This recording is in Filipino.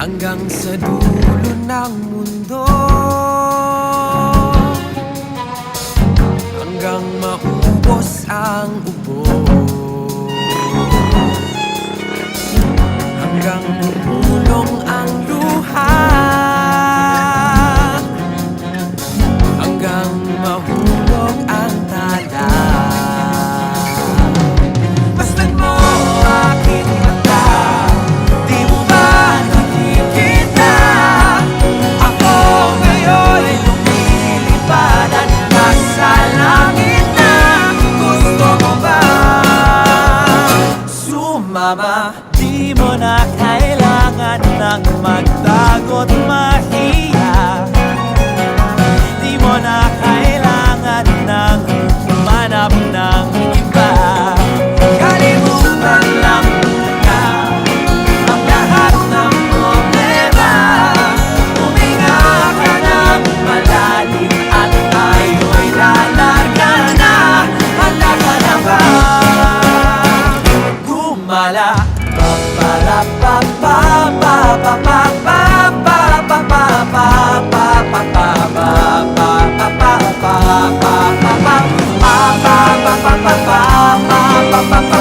hanggang sa dulo ng mundo. Hanggang maubos ang ubo. Hanggang bumulong na kailangan ng magtago't mahiya. Di mo na kailangan ng manap ng iba. Kalimutan lang muna Ang lahat ng problema. Huminga ka ng malalim At tayo'y lalarga na na pa pa